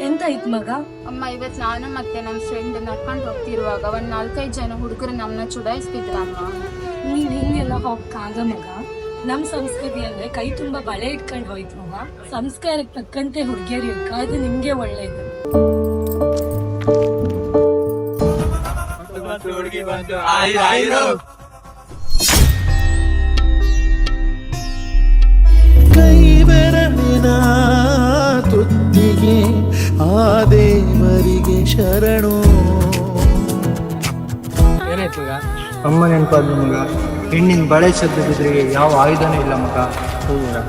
ಎಂತ ಇತ್ ಮಗ? ಅಮ್ಮ ಇವತ್ತು ನಾನು ಮತ್ತೆ ನನ್ನ ಫ್ರೆಂಡ್ ನಡ್ಕೊಂಡು ಹೋಗ್ತಿರುವಾಗ ಒಂದ್ ನಾಲ್ಕೈದು ಜನ ಹುಡುಗರು ನಮ್ಮನ್ನ ಚುಡಾಯಿಸ್ತಿದ್ರ ಅಮ್ಮ ನೀವ್ ಹಿಂಗೆಲ್ಲ ಹೋಗಕ್ಕಾಗ ಮಗ? ನಮ್ ಸಂಸ್ಕೃತಿ ಅಂದ್ರೆ ಕೈ ತುಂಬಾ ಬಳೆ ಇಟ್ಕೊಂಡು ಹೋಯ್ತು ಅಮ್ಮ ಸಂಸ್ಕಾರಕ್ಕೆ ತಕ್ಕಂತೆ ಹುಡುಗಿಯರು ಅದು ನಿಮ್ಗೆ ಒಳ್ಳೇದು. ಹುಡುಗಿ ಬಂದು ಶರಣು. ಏನಾಯ್ತು ಅಮ್ಮ ನೆನಪಾದ್ರು ಮಗ. ಹೆಣ್ಣಿನ ಬಳೆ ಶಬ್ದ ಬಿದ್ರಿಗೆ ಯಾವ ಆಯುಧನೂ ಇಲ್ಲ ಮಗ. ಹೌದು